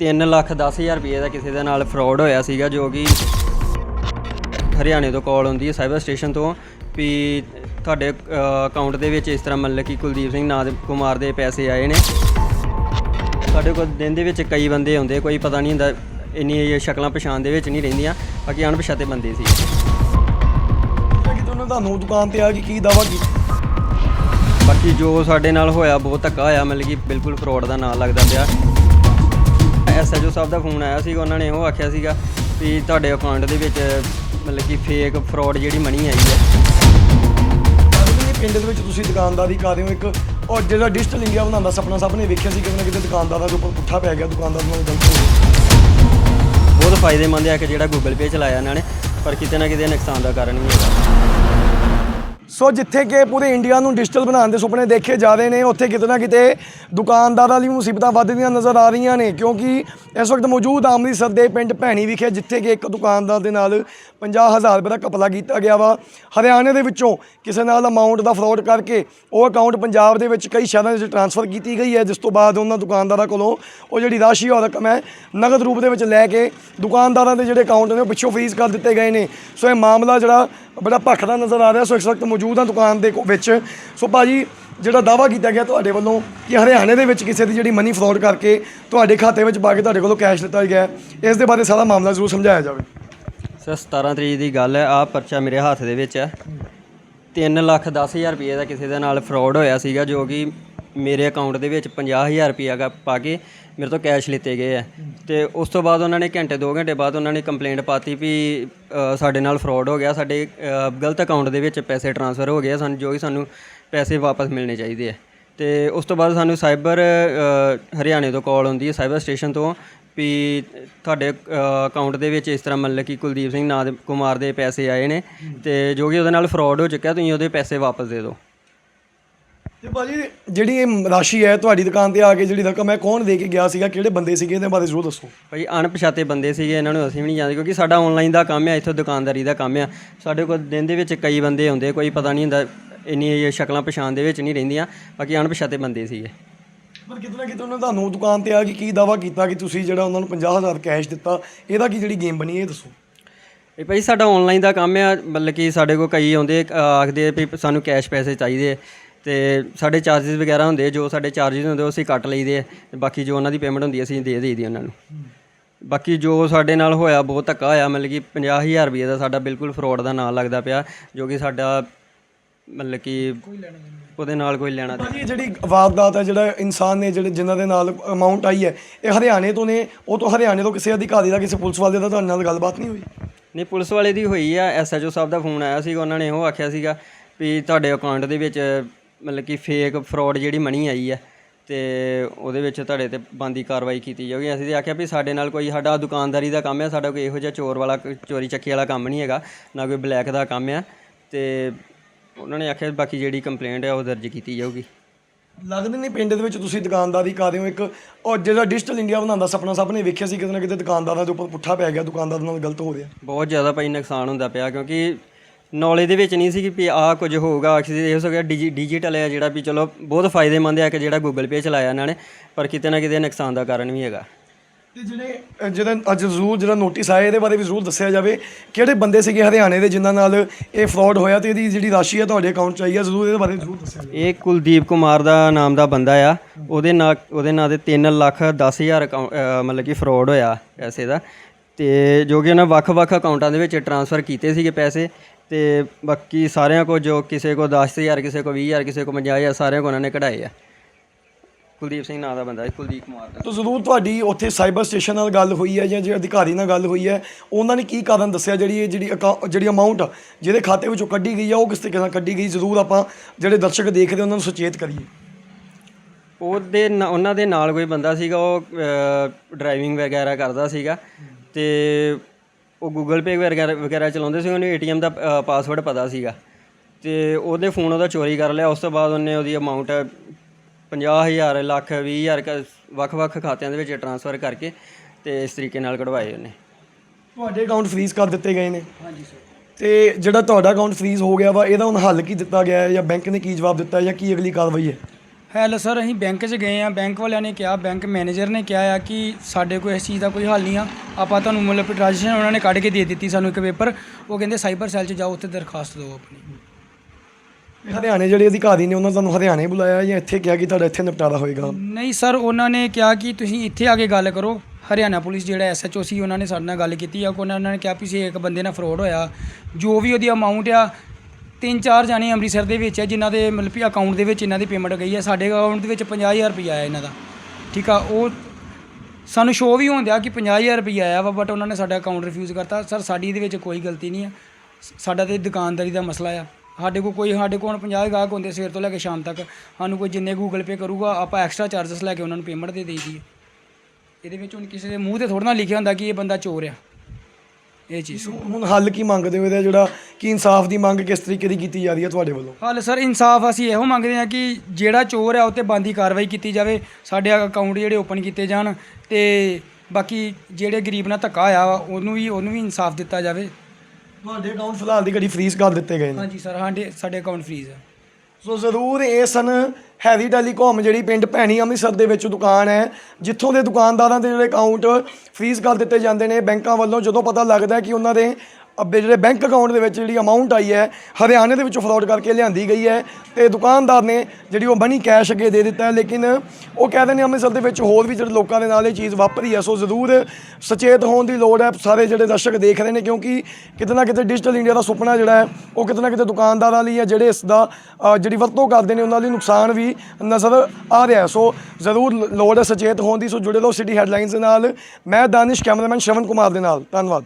3 ਲੱਖ 10 ਹਜ਼ਾਰ ਰੁਪਏ ਦਾ ਕਿਸੇ ਦੇ ਨਾਲ ਫਰਾਡ ਹੋਇਆ ਸੀਗਾ ਜੋ ਕਿ ਹਰਿਆਣੇ ਤੋਂ ਕਾਲ ਹੁੰਦੀ ਹੈ ਸਾਈਬਰ ਸਟੇਸ਼ਨ ਤੋਂ ਵੀ ਤੁਹਾਡੇ ਅਕਾਊਂਟ ਦੇ ਵਿੱਚ ਇਸ ਤਰ੍ਹਾਂ ਮਤਲਬ ਕਿ ਕੁਲਦੀਪ ਸਿੰਘ ਨਾਂ ਦੇ ਕੁਮਾਰ ਦੇ ਪੈਸੇ ਆਏ ਨੇ। ਸਾਡੇ ਕੋਲ ਦਿਨ ਦੇ ਵਿੱਚ ਕਈ ਬੰਦੇ ਆਉਂਦੇ ਕੋਈ ਪਤਾ ਨਹੀਂ ਹੁੰਦਾ ਇੰਨੀ ਇਹ ਸ਼ਕਲਾਂ ਪਛਾਣ ਦੇ ਵਿੱਚ ਨਹੀਂ ਰਹਿੰਦੀਆਂ ਬਾਕੀ ਅਣਪਛਾਤੇ ਬੰਦੇ ਸੀ। ਕਿ ਉਹਨਾਂ ਤੁਹਾਨੂੰ ਦੁਕਾਨ ਤੇ ਆ ਕੇ ਕੀ ਦਾਵਾ ਕੀਤਾ ਬਾਕੀ ਜੋ ਸਾਡੇ ਨਾਲ ਹੋਇਆ ਬਹੁਤ ਧੱਕਾ ਹੋਇਆ ਮਤਲਬ ਕਿ ਬਿਲਕੁਲ ਫਰਾਡ ਦਾ ਨਾਂ ਲੱਗਦਾ ਪਿਆ। ਐਸਐਚਓ ਸਾਹਿਬ ਦਾ ਫੋਨ ਆਇਆ ਸੀਗਾ ਉਹਨਾਂ ਨੇ ਉਹ ਆਖਿਆ ਸੀਗਾ ਵੀ ਤੁਹਾਡੇ ਅਕਾਊਂਟ ਦੇ ਵਿੱਚ ਮਤਲਬ ਕਿ ਫੇਕ ਫਰਾਡ ਜਿਹੜੀ ਮਨੀ ਆਈ ਹੈ। ਪਿੰਡ ਦੇ ਵਿੱਚ ਤੁਸੀਂ ਦੁਕਾਨਦਾਰੀ ਕਰ ਰਹੇ ਹੋ ਇੱਕ ਔਰ ਜਿਹੜਾ ਡਿਜੀਟਲ ਇੰਡੀਆ ਬਣਾਉਂਦਾ ਸੁਪਨਾ ਸਭ ਨੇ ਵੇਖਿਆ ਸੀ ਕਿਤੇ ਨਾ ਕਿਤੇ ਦੁਕਾਨਦਾਰਾਂ ਦੇ ਉੱਪਰ ਪੁੱਠਾ ਪੈ ਗਿਆ ਦੁਕਾਨਦਾਰ ਨਾਲ ਗਲਤ ਹੋ ਗਿਆ। ਬਹੁਤ ਫਾਇਦੇਮੰਦ ਹੈ ਕਿ ਜਿਹੜਾ ਗੂਗਲ ਪੇ ਚਲਾਇਆ ਇਹਨਾਂ ਨੇ ਪਰ ਕਿਤੇ ਨਾ ਕਿਤੇ ਨੁਕਸਾਨ ਦਾ ਕਾਰਨ ਵੀ ਹੈਗਾ। ਸੋ ਜਿੱਥੇ ਕਿ ਪੂਰੇ ਇੰਡੀਆ ਨੂੰ ਡਿਜੀਟਲ ਬਣਾਉਣ ਦੇ ਸੁਪਨੇ ਦੇਖੇ ਜਾ ਰਹੇ ਨੇ, ਉੱਥੇ ਕਿਤੇ ਨਾ ਕਿਤੇ ਦੁਕਾਨਦਾਰਾਂ ਲਈ ਮੁਸੀਬਤਾਂ ਵੱਧਦੀਆਂ ਨਜ਼ਰ ਆ ਰਹੀਆਂ ਨੇ, ਕਿਉਂਕਿ ਇਸ ਵਕਤ ਮੌਜੂਦ ਅੰਮ੍ਰਿਤਸਰ ਦੇ ਪਿੰਡ ਭੈਣੀ ਵਿਖੇ, ਜਿੱਥੇ ਕਿ ਇੱਕ ਦੁਕਾਨਦਾਰ ਦੇ ਨਾਲ 50000 ਰੁਪਏ ਦਾ ਕਪਲਾ ਕੀਤਾ ਗਿਆ ਵਾ। ਹਰਿਆਣੇ ਦੇ ਵਿੱਚੋਂ ਕਿਸੇ ਨਾਲ ਅਮਾਉਂਟ ਦਾ ਫਰਾਡ ਕਰਕੇ ਉਹ ਅਕਾਊਂਟ ਪੰਜਾਬ ਦੇ ਵਿੱਚ ਕਈ ਸ਼ਹਿਰਾਂ ਵਿੱਚ ਟ੍ਰਾਂਸਫਰ ਕੀਤੀ ਗਈ ਹੈ, ਜਿਸ ਤੋਂ ਬਾਅਦ ਉਹਨਾਂ ਦੁਕਾਨਦਾਰਾਂ ਕੋਲੋਂ ਉਹ ਜਿਹੜੀ ਰਾਸ਼ੀ ਔਰ ਰਕਮ ਹੈ ਨਗਦ ਰੂਪ ਦੇ ਵਿੱਚ ਲੈ ਕੇ ਦੁਕਾਨਦਾਰਾਂ ਦੇ ਜਿਹੜੇ ਅਕਾਊਂਟ ਨੇ, ਉਹ ਪਿੱਛੋਂ ਫ੍ਰੀਜ਼ ਕਰ ਦਿੱਤੇ ਗਏ ਨੇ। ਸੋ ਇਹ ਮਾਮਲਾ ਜਿਹੜਾ ਬੜਾ ਭਖਦਾ ਨਜ਼ਰ ਆ ਰਿਹਾ, ਸੋ ਇਸ ਵਕਤ ਮੌਜੂਦ ਹਾਂ ਦੁਕਾਨ ਦੇ ਵਿੱਚ। ਸੋ ਭਾਜੀ, ਜਿਹੜਾ ਦਾਵਾ ਕੀਤਾ ਗਿਆ ਤੁਹਾਡੇ ਵੱਲੋਂ ਕਿ ਹਰਿਆਣੇ ਦੇ ਵਿੱਚ ਕਿਸੇ ਦੀ ਜਿਹੜੀ ਮਨੀ ਫਰਾਡ ਕਰਕੇ ਤੁਹਾਡੇ ਖਾਤੇ ਵਿੱਚ ਪਾ ਕੇ ਤੁਹਾਡੇ ਕੋਲੋਂ ਕੈਸ਼ ਲਿੱਤਾ ਗਿਆ ਇਸ ਦੇ ਬਾਰੇ ਸਾਰਾ ਮਾਮਲਾ ਜ਼ਰੂਰ ਸਮਝਾਇਆ ਜਾਵੇ। ਸਰ 17 ਤਰੀਕ ਦੀ ਗੱਲ ਹੈ ਆ ਪਰਚਾ ਮੇਰੇ ਹੱਥ ਦੇ ਵਿੱਚ ਹੈ। 3 ਲੱਖ 10 ਹਜ਼ਾਰ ਰੁਪਏ ਦਾ ਕਿਸੇ ਦੇ ਨਾਲ ਫਰਾਡ ਹੋਇਆ ਸੀਗਾ, ਜੋ ਕਿ ਮੇਰੇ ਅਕਾਊਂਟ ਦੇ ਵਿੱਚ 50000 ਰੁਪਏ ਗਾ ਪਾ ਕੇ ਮੇਰੇ ਤੋਂ ਕੈਸ਼ ਲਿੱਤੇ ਗਏ ਆ। ਤੇ ਉਸ ਤੋਂ ਬਾਅਦ ਉਹਨਾਂ ਨੇ ਘੰਟੇ 2 ਘੰਟੇ ਬਾਅਦ ਉਹਨਾਂ ਨੇ ਕੰਪਲੇਂਟ ਪਾਤੀ ਵੀ ਸਾਡੇ ਨਾਲ ਫਰਾਡ ਹੋ ਗਿਆ, ਸਾਡੇ ਗਲਤ ਅਕਾਊਂਟ ਦੇ ਵਿੱਚ ਪੈਸੇ ਟ੍ਰਾਂਸਫਰ ਹੋ ਗਏ ਸਾਨੂੰ, ਜੋ ਕਿ ਸਾਨੂੰ ਪੈਸੇ ਵਾਪਸ ਮਿਲਣੇ ਚਾਹੀਦੇ ਆ। ਤੇ ਉਸ ਤੋਂ ਬਾਅਦ ਸਾਨੂੰ ਸਾਈਬਰ ਹਰਿਆਣੇ ਤੋਂ ਕਾਲ ਆਉਂਦੀ ਹੈ ਸਾਈਬਰ ਸਟੇਸ਼ਨ ਤੋਂ ਵੀ ਤੁਹਾਡੇ ਅਕਾਊਂਟ ਦੇ ਵਿੱਚ ਇਸ ਤਰ੍ਹਾਂ ਮਤਲਬ ਕਿ ਕੁਲਦੀਪ ਸਿੰਘ ਨਾਂ ਦੇ, ਕੁਮਾਰ ਦੇ ਪੈਸੇ ਆਏ ਨੇ ਤੇ ਜੋ ਕਿ ਉਹਦੇ ਨਾਲ ਫਰਾਡ ਹੋ ਚੁੱਕਿਆ, ਤੁਸੀਂ ਉਹਦੇ ਪੈਸੇ ਵਾਪਸ ਦੇ ਦਿਓ। ਤੇ ਭਾਜੀ ਜਿਹੜੀ ਇਹ ਰਾਸ਼ੀ ਹੈ ਤੁਹਾਡੀ ਦੁਕਾਨ ਤੇ ਆ ਕੇ ਜਿਹੜੀ ਰਕਮ ਹੈ ਕੌਣ ਦੇ ਕੇ ਗਿਆ ਸੀਗਾ? ਕਿਹੜੇ ਬੰਦੇ ਸੀਗੇ? ਇਹਦੇ ਬਾਰੇ ਜ਼ਰੂਰ ਦੱਸੋ। ਭਾਈ ਅਣਪਛਾਤੇ ਬੰਦੇ ਸੀਗੇ ਇਹਨਾਂ ਨੂੰ ਅਸੀਂ ਵੀ ਨਹੀਂ ਜਾਣਦੇ ਕਿਉਂਕਿ ਸਾਡਾ ਆਨਲਾਈਨ ਦਾ ਕੰਮ ਹੈ ਇੱਥੋਂ ਦੁਕਾਨਦਾਰੀ ਦਾ ਕੰਮ ਹੈ। ਸਾਡੇ ਕੋਲ ਦਿਨ ਦੇ ਵਿੱਚ ਕਈ ਬੰਦੇ ਆਉਂਦੇ ਕੋਈ ਪਤਾ ਨਹੀਂ ਹੁੰਦਾ ਇੰਨੀ ਇਹ ਸ਼ਕਲਾਂ ਪਛਾਣ ਦੇ ਵਿੱਚ ਨਹੀਂ ਰਹਿੰਦੀਆਂ ਬਾਕੀ ਅਣਪਛਾਤੇ ਬੰਦੇ ਸੀਗੇ। ਪਰ ਕਿਤੇ ਨਾ ਕਿਤੇ ਉਹਨਾਂ ਤੁਹਾਨੂੰ ਦੁਕਾਨ ਤੇ ਆ ਕੇ ਕੀ ਦਾਵਾ ਕੀਤਾ ਕਿ ਤੁਸੀਂ ਜਿਹੜਾ ਉਹਨਾਂ ਨੂੰ 50000 ਕੈਸ਼ ਦਿੱਤਾ ਇਹਦਾ ਕੀ ਜਿਹੜੀ ਗੇਮ ਬਣੀ ਹੈ ਇਹ ਦੱਸੋ। ਇਹ ਭਾਈ ਸਾਡਾ ਆਨਲਾਈਨ ਦਾ ਕੰਮ ਹੈ ਮਤਲਬ ਕਿ ਸਾਡੇ ਕੋਲ ਕਈ ਆਉਂਦੇ ਆਖਦੇ ਵੀ ਸਾਨੂੰ ਕੈਸ਼ ਪੈਸੇ ਚਾਹੀਦੇ। ਤੇ ਸਾਡੇ ਚਾਰजेस ਵਗੈਰਾ ਹੁੰਦੇ ਜੋ ਸਾਡੇ ਚਾਰजेस ਹੁੰਦੇ ਉਹ ਅਸੀਂ ਕੱਟ ਲਈਦੇ ਆ ਤੇ ਬਾਕੀ ਜੋ ਉਹਨਾਂ ਦੀ ਪੇਮੈਂਟ ਹੁੰਦੀ ਆ, ਅਸੀਂ ਦੇ ਦੇਈਦੀ ਉਹਨਾਂ ਨੂੰ। ਬਾਕੀ ਜੋ ਸਾਡੇ ਨਾਲ ਹੋਇਆ ਬਹੁਤ ਧੱਕਾ ਹੋਇਆ ਮਤਲਬ ਕਿ 50000 ਰੁਪਏ ਦਾ ਸਾਡਾ ਬਿਲਕੁਲ ਫਰੋਡ ਦਾ ਨਾਂ ਲੱਗਦਾ ਪਿਆ ਜੋ ਕਿ ਸਾਡਾ ਮਤਲਬ ਕਿ ਉਹਦੇ ਨਾਲ ਕੋਈ ਲੈਣਾ ਭਾਜੀ ਜਿਹੜੀ ਵਾਰਦਾਤ ਹੈ ਜਿਹੜਾ ਇਨਸਾਨ ਨੇ ਜਿਹੜੇ ਜਿਨ੍ਹਾਂ ਦੇ ਨਾਲ ਅਮਾਉਂਟ ਆਈ ਹੈ ਇਹ ਹਰਿਆਣੇ ਤੋਂ ਨੇ ਉਹ ਤੋਂ ਹਰਿਆਣੇ ਤੋਂ ਕਿਸੇ ਅਧਿਕਾਰੀ ਦਾ ਕਿਸੇ ਪੁਲਿਸ ਵਾਲੇ ਦਾ ਤੁਹਾਡੇ ਨਾਲ ਗੱਲਬਾਤ ਨਹੀਂ ਹੋਈ? ਨਹੀਂ ਪੁਲਿਸ ਵਾਲੇ ਦੀ ਹੋਈ ਆ ਐਸਐਚਓ ਸਾਹਿਬ ਦਾ ਫੋਨ ਆਇਆ ਸੀਗਾ ਉਹਨਾਂ ਨੇ ਉਹ ਆਖਿਆ ਸੀਗਾ ਵੀ ਤੁਹਾਡੇ ਅਕਾਊਂਟ ਦੇ ਵਿੱਚ ਮਤਲਬ ਕਿ ਫੇਕ ਫਰਾਡ ਜਿਹੜੀ ਮਨੀ ਆਈ ਹੈ ਤੇ ਉਹਦੇ ਵਿੱਚ ਤੁਹਾਡੇ ਤੇ ਬੰਦੀ ਕਾਰਵਾਈ ਕੀਤੀ ਜਾਊਗੀ। ਅਸੀਂ ਤੇ ਆਖਿਆ ਵੀ ਸਾਡੇ ਨਾਲ ਕੋਈ ਸਾਡਾ ਦੁਕਾਨਦਾਰੀ ਦਾ ਕੰਮ ਹੈ ਸਾਡਾ ਕੋਈ ਇਹੋ ਜਿਹਾ ਚੋਰ ਵਾਲਾ ਚੋਰੀ ਚੱਕੀ ਵਾਲਾ ਕੰਮ ਨਹੀਂ ਹੈਗਾ ਨਾ ਕੋਈ ਬਲੈਕ ਦਾ ਕੰਮ ਹੈ ਤੇ ਉਹਨਾਂ ਨੇ ਆਖਿਆ ਬਾਕੀ ਜਿਹੜੀ ਕੰਪਲੇਂਟ ਹੈ ਉਹ ਦਰਜ ਕੀਤੀ ਜਾਊਗੀ। ਲੱਗਦੇ ਨਹੀਂ ਪਿੰਡ ਦੇ ਵਿੱਚ ਤੁਸੀਂ ਦੁਕਾਨਦਾਰੀ ਕਰ ਰਹੇ ਹੋ ਇੱਕ ਔਰ ਜਿਹੜਾ ਡਿਜੀਟਲ ਇੰਡੀਆ ਬਣਾਉਂਦਾ ਸੁਪਨਾ ਸਭ ਨੇ ਵੇਖਿਆ ਸੀ ਕਿਤੇ ਨਾ ਕਿਤੇ ਦੁਕਾਨਦਾਰਾਂ ਦੇ ਉੱਪਰ ਪੁੱਠਾ ਪੈ ਗਿਆ ਦੁਕਾਨਦਾਰ ਨਾਲ ਗਲਤ ਹੋ ਰਿਹਾ। ਬਹੁਤ ਜ਼ਿਆਦਾ ਭਾਈ ਨੁਕਸਾਨ ਹੁੰਦਾ ਪਿਆ ਕਿਉਂਕਿ ਨੌਲੇਜ ਦੇ ਵਿੱਚ ਨਹੀਂ ਸੀ ਕਿ ਵੀ ਆਹ ਕੁਝ ਹੋਊਗਾ ਕਿਸੇ ਇਹ ਹੋ ਗਿਆ ਡਿਜੀਟਲ ਹੈ ਜਿਹੜਾ ਵੀ ਚਲੋ ਬਹੁਤ ਫਾਇਦੇਮੰਦ ਹੈ ਕਿ ਜਿਹੜਾ ਗੂਗਲ ਪੇ ਚਲਾਇਆ ਇਹਨਾਂ ਨੇ ਪਰ ਕਿਤੇ ਨਾ ਕਿਤੇ ਨੁਕਸਾਨ ਦਾ ਕਾਰਨ ਵੀ ਹੈਗਾ। ਤੇ ਜਿਹੜੇ ਅ, ਜਿਹੜਾ ਅੱਜ ਜ਼ਰੂਰ ਜਿਹੜਾ ਨੋਟਿਸ ਆਇਆ ਇਹਦੇ ਬਾਰੇ ਵੀ ਜ਼ਰੂਰ ਦੱਸਿਆ ਜਾਵੇ। ਕਿਹੜੇ ਬੰਦੇ ਸੀਗੇ ਹਰਿਆਣੇ ਦੇ ਜਿਨ੍ਹਾਂ ਨਾਲ ਇਹ ਫਰਾਡ ਹੋਇਆ ਤੇ ਇਹਦੀ ਜਿਹੜੀ ਰਾਸ਼ੀ ਹੈ ਤੁਹਾਡੇ ਅਕਾਊਂਟ 'ਚ ਆਈ ਹੈ ਜ਼ਰੂਰ ਇਹਦੇ ਬਾਰੇ ਜ਼ਰੂਰ ਦੱਸਿਆ ਜਾਵੇ। ਇਹ ਕੁਲਦੀਪ ਕੁਮਾਰ ਦਾ ਨਾਮ ਦਾ ਬੰਦਾ ਆ। ਉਹਦੇ ਨਾਂ ਉਹਦੇ ਨਾਂ ਦੇ 3 ਲੱਖ 10 ਹਜ਼ਾਰ ਅਕਾਊਂ- ਅ, ਮਤਲਬ ਕਿ ਫਰਾਡ ਹੋਇਆ ਪੈਸੇ ਦਾ। ਤੇ ਜੋ ਕਿ ਉਹਨਾਂ ਵੱਖ-ਵੱਖ ਅਕਾਊਂਟਾਂ ਦੇ ਵਿੱਚ ਟ੍ਰਾਂਸਫਰ ਕੀਤੇ ਸੀਗੇ ਪੈਸੇ। ਤੇ ਬਾਕੀ ਸਾਰਿਆਂ ਕੋ ਜੋ ਕਿਸੇ ਕੋ 10000 ਕਿਸੇ ਕੋ 20000 ਕਿਸੇ ਕੋ 50000 ਸਾਰਿਆਂ ਕੋ ਉਹਨਾਂ ਨੇ ਕਢਾਏ ਆ। ਕੁਲਦੀਪ ਸਿੰਘ ਨਾਂ ਦਾ ਬੰਦਾ ਹੈ ਕੁਲਦੀਪ ਕੁਮਾਰ ਦਾ। ਤਾਂ ਜ਼ਰੂਰ ਤੁਹਾਡੀ ਉੱਥੇ ਸਾਈਬਰ ਸਟੇਸ਼ਨ ਨਾਲ ਗੱਲ ਹੋਈ ਹੈ ਜਾਂ ਜਿਹੜੇ ਅਧਿਕਾਰੀ ਨਾਲ ਗੱਲ ਹੋਈ ਹੈ ਉਹਨਾਂ ਨੇ ਕੀ ਕਾਰਨ ਦੱਸਿਆ ਜਿਹੜੀ ਇਹ ਜਿਹੜੀ account- ਜਿਹੜੀ ਅਮਾਉਂਟ ਜਿਹਦੇ ਖਾਤੇ ਵਿੱਚੋਂ ਕੱਢੀ ਗਈ ਆ ਉਹ ਕਿਸ ਤਰੀਕੇ ਨਾਲ ਕੱਢੀ ਗਈ? ਜ਼ਰੂਰ ਆਪਾਂ ਜਿਹੜੇ ਦਰਸ਼ਕ ਦੇਖਦੇ ਉਹਨਾਂ ਨੂੰ ਸੁਚੇਤ ਕਰੀਏ। ਉਹਦੇ ਨਾ- ਉਹਨਾਂ ਦੇ ਨਾਲ ਕੋਈ ਬੰਦਾ ਸੀਗਾ ਉਹ ਡਰਾਈਵਿੰਗ ਵਗੈਰਾ ਕਰਦਾ ਸੀਗਾ। ਤੇ ਉਹ ਗੂਗਲ ਪੇ ਵਗੈਰਾ ਵਗੈਰਾ ਚਲਾਉਂਦੇ ਸੀ ਉਹਨੂੰ ਏਟੀਐਮ ਦਾ ਪਾਸਵਰਡ ਪਤਾ ਸੀਗਾ। ਤੇ ਉਹਦੇ ਫੋਨ ਉਹਦਾ ਚੋਰੀ ਕਰ ਲਿਆ ਉਸ ਤੋਂ ਬਾਅਦ ਉਹਨੇ ਉਹਦੀ ਅਮਾਉਂਟ 50000 ਲੱਖ 20000 ਕ- ਵੱਖ-ਵੱਖ ਖਾਤਿਆਂ ਦੇ ਵਿੱਚ ਟ੍ਰਾਂਸਫਰ ਕਰਕੇ ਤੇ ਇਸ ਤਰੀਕੇ ਨਾਲ ਕਢਵਾਏ ਉਹਨੇ। ਤੁਹਾਡੇ ਅਕਾਊਂਟ ਫ੍ਰੀਜ਼ ਕਰ ਦਿੱਤੇ ਗਏ ਨੇ? ਹਾਂਜੀ ਸਰ ਤੇ ਜਿਹੜਾ ਤੁਹਾਡਾ ਅਕਾਊਂਟ ਫ੍ਰੀਜ਼ ਹੋ ਗਿਆ ਵਾ ਇਹਦਾ ਹੁਣ ਹੱਲ ਕੀ ਦਿੱਤਾ ਗਿਆ ਹੈ ਜਾਂ ਬੈਂਕ ਨੇ ਕੀ ਜਵਾਬ ਦਿੱਤਾ ਹੈ ਜਾਂ ਕੀ ਅਗਲੀ ਕਾਰਵਾਈ ਹੈ? ਹੈਲੋ ਸਰ ਅਸੀਂ ਬੈਂਕ 'ਚ ਗਏ ਆ ਬੈਂਕ ਵਾਲਿਆਂ ਨੇ ਕਿਹਾ ਬੈਂਕ ਮੈਨੇਜਰ ਨੇ ਕਿਹਾ ਆ ਕਿ ਸਾਡੇ ਕੋਲ ਇਸ ਚੀਜ਼ ਦਾ ਕੋਈ ਹੱਲ ਨਹੀਂ ਆ। ਆਪਾਂ ਤੁਹਾਨੂੰ ਮਤਲਬ ਟ੍ਰਾਂਜੈਕਸ਼ਨ ਉਹਨਾਂ ਨੇ ਕੱਢ ਕੇ ਦੇ ਦਿੱਤੀ ਸਾਨੂੰ ਇੱਕ ਪੇਪਰ। ਉਹ ਕਹਿੰਦੇ ਸਾਈਬਰ ਸੈੱਲ 'ਚ ਜਾਓ ਉੱਥੇ ਦਰਖਾਸਤ ਦਿਓ ਆਪਣੀ। ਹਰਿਆਣੇ ਜਿਹੜੇ ਅਧਿਕਾਰੀ ਨੇ ਉਹਨਾਂ ਤੁਹਾਨੂੰ ਹਰਿਆਣੇ ਬੁਲਾਇਆ ਜਾਂ ਇੱਥੇ ਕਿਹਾ ਕਿ ਤੁਹਾਡਾ ਇੱਥੇ ਨਿਪਟਾਰਾ ਹੋਏਗਾ? ਨਹੀਂ ਸਰ ਉਹਨਾਂ ਨੇ ਕਿਹਾ ਕਿ ਤੁਸੀਂ ਇੱਥੇ ਆ ਕੇ ਗੱਲ ਕਰੋ। ਹਰਿਆਣਾ ਪੁਲਿਸ ਜਿਹੜਾ ਐਸਐਚਓ ਸੀ ਉਹਨਾਂ ਨੇ ਸਾਡੇ ਨਾਲ ਗੱਲ ਕੀਤੀ ਆ। ਕਿ ਉਹਨਾਂ ਨੇ ਕਿਹਾ ਵੀ ਸੀ ਇੱਕ ਬੰਦੇ ਨਾਲ ਫਰੋਡ ਹੋਇਆ ਜੋ ਵੀ ਉਹਦੀ ਅਮਾਉਂਟ ਆ ਤਿੰਨ ਚਾਰ ਜਾਣੇ ਅੰਮ੍ਰਿਤਸਰ ਦੇ ਵਿੱਚ ਹੈ ਜਿਨ੍ਹਾਂ ਦੇ ਮਤਲਬ ਕਿ ਅਕਾਊਂਟ ਦੇ ਵਿੱਚ ਇਹਨਾਂ ਦੀ ਪੇਮੈਂਟ ਗਈ ਹੈ ਸਾਡੇ ਅਕਾਊਂਟ ਦੇ ਵਿੱਚ 50000 ਰੁਪਇਆ ਆਇਆ ਇਹਨਾਂ ਦਾ। ਠੀਕ ਆ, ਉਹ ਸਾਨੂੰ ਸ਼ੋਅ ਵੀ ਹੋਣ ਦਿਆ ਕਿ 50000 ਰੁਪਇਆ ਆਇਆ ਵਾ ਬਟ ਉਹਨਾਂ ਨੇ ਸਾਡਾ ਅਕਾਊਂਟ ਰਿਫਿਊਜ਼ ਕਰਤਾ। ਸਰ ਸਾਡੀ ਇਹਦੇ ਵਿੱਚ ਕੋਈ ਗਲਤੀ ਨਹੀਂ ਆ। ਸ- ਸਾਡਾ ਤੇ ਦੁਕਾਨਦਾਰੀ ਦਾ ਮਸਲਾ ਆ। ਸਾਡੇ ਕੋਲ ਕੋਈ, ਸਾਡੇ ਕੋਲ 50 ਗਾਹਕ ਹੁੰਦੇ ਸਵੇਰ ਤੋਂ ਲੈ ਕੇ ਸ਼ਾਮ ਤੱਕ। ਸਾਨੂੰ ਕੋਈ ਜਿੰਨੇ ਗੂਗਲ ਪੇ ਕਰੂਗਾ, ਆਪਾਂ ਐਕਸਟਰਾ ਚਾਰजेस ਲੈ ਕੇ ਉਹਨਾਂ ਨੂੰ ਪੇਮੈਂਟ ਦੇ ਦੇਈਦੀ ਹੈ ਇਹਦੇ ਵਿੱਚ ਹੁਣ ਕਿਸੇ ਦੇ ਮੂੰਹ ਤੇ ਥੋੜਾ ਨਾ ਲਿਖਿਆ ਹੁੰਦਾ ਕਿ ਇਹ ਬੰਦਾ ਚੋਰ ਆ। ਇਹ ਚੀਜ਼। ਹੁਣ ਹੱਲ ਕੀ ਮੰਗਦੇ ਹੋ ਇਹਦਾ ਜਿਹੜਾ ਕਿ ਇਨਸਾਫ ਦੀ ਮੰਗ ਕਿਸ ਤਰੀਕੇ ਦੀ ਕੀਤੀ ਜਾ ਰਹੀ ਹੈ ਤੁਹਾਡੇ ਵੱਲੋਂ? ਹਾਲ ਸਰ ਇਨਸਾਫ ਅਸੀਂ ਇਹੋ ਮੰਗਦੇ ਹਾਂ ਕਿ ਜਿਹੜਾ ਚੋਰ ਆ ਉਹ ਤੇ ਬੰਦੀ ਕਾਰਵਾਈ ਕੀਤੀ ਜਾਵੇ ਸਾਡੇ ਅਕਾਊਂਟ ਜਿਹੜੇ ਓਪਨ ਕੀਤੇ ਜਾਣ ਤੇ ਬਾਕੀ ਜਿਹੜੇ ਗਰੀਬ ਨਾਲ ਧੱਕਾ ਹੋਇਆ ਵਾ ਉਹਨੂੰ ਵੀ ਉਹਨੂੰ ਵੀ ਇਨਸਾਫ ਦਿੱਤਾ ਜਾਵੇ। ਤੁਹਾਡੇ ਅਕਾਊਂਟ ਫਿਲਹਾਲ ਦੀ ਘੜੀ ਫ੍ਰੀਜ਼ ਕਰ ਦਿੱਤੇ ਗਏ ਨੇ। ਹਾਂਜੀ ਸਰ ਸਾਡੇ ਸਾਡੇ ਅਕਾਊਂਟ ਫ੍ਰੀਜ਼ ਹੈ ਸੋ ਜ਼ਰੂਰ ਇਹ ਸਨ ਹੈਵੀ ਟੈਲੀਕਾਮ ਜਿਹੜੀ ਪਿੰਡ ਭੈਣੀ ਅੰਮ੍ਰਿਤਸਰ ਦੇ ਵਿੱਚ ਦੁਕਾਨ ਹੈ ਜਿੱਥੋਂ ਦੇ ਦੁਕਾਨਦਾਰਾਂ ਦੇ ਜਿਹੜੇ ਅਕਾਊਂਟ ਫ੍ਰੀਜ਼ ਕਰ ਦਿੱਤੇ ਜਾਂਦੇ ਨੇ ਬੈਂਕਾਂ ਵੱਲੋਂ ਜਦੋਂ ਪਤਾ ਲੱਗਦਾ ਹੈ ਕਿ ਉਹਨਾਂ ਦੇ ਅੱਬੇ ਜਿਹੜੇ ਬੈਂਕ ਅਕਾਊਂਟ ਦੇ ਵਿੱਚ ਜਿਹੜੀ ਅਮਾਉਂਟ ਆਈ ਹੈ, ਹਰਿਆਣੇ ਦੇ ਵਿੱਚੋਂ ਫਰਾਡ ਕਰਕੇ ਲਿਆਂਦੀ ਗਈ ਹੈ ਤੇ ਦੁਕਾਨਦਾਰ ਨੇ ਜਿਹੜੀ ਉਹ ਮਨੀ ਕੈਸ਼ ਅੱਗੇ ਦੇ ਦਿੱਤਾ ਹੈ, ਲੇਕਿਨ ਉਹ ਕਹਿੰਦੇ ਨੇ ਅੰਮ੍ਰਿਤਸਰ ਦੇ ਵਿੱਚ ਹੋਰ ਵੀ ਜਿਹੜੇ ਲੋਕਾਂ ਦੇ ਨਾਲ ਇਹ ਚੀਜ਼ ਵਾਪਰੀ ਹੈ, ਸੋ ਜ਼ਰੂਰ ਸੁਚੇਤ ਹੋਣ ਦੀ ਲੋੜ ਹੈ, ਸਾਰੇ ਜਿਹੜੇ ਦਰਸ਼ਕ ਦੇਖ ਰਹੇ ਨੇ, ਕਿਉਂਕਿ ਕਿਤੇ ਨਾ ਕਿਤੇ ਡਿਜੀਟਲ ਇੰਡੀਆ ਦਾ ਸੁਪਨਾ ਜਿਹੜਾ ਹੈ, ਉਹ ਕਿਤੇ ਨਾ ਕਿਤੇ ਦੁਕਾਨਦਾਰਾਂ ਲਈ ਹੈ, ਜਿਹੜੇ ਇਸ ਦਾ ਜਿਹੜੀ ਵਰਤੋਂ ਕਰਦੇ ਨੇ, ਉਹਨਾਂ ਲਈ ਨੁਕਸਾਨ ਵੀ ਨਜ਼ਰ ਆ ਰਿਹਾ ਸੋ ਜ਼ਰੂਰ ਲੋੜ ਹੈ ਸੁਚੇਤ ਹੋਣ ਦੀ, ਸੋ ਜੁੜੇ ਰਹੋ ਸਿਟੀ ਹੈਡਲਾਈਨਸ ਦੇ ਨਾਲ। ਮੈਂ ਦਾਨਿਸ਼, ਕੈਮਰਾਮੈਨ ਸ਼ਰਵਨ ਕੁਮਾਰ ਦੇ ਨਾਲ। ਧੰਨਵਾਦ।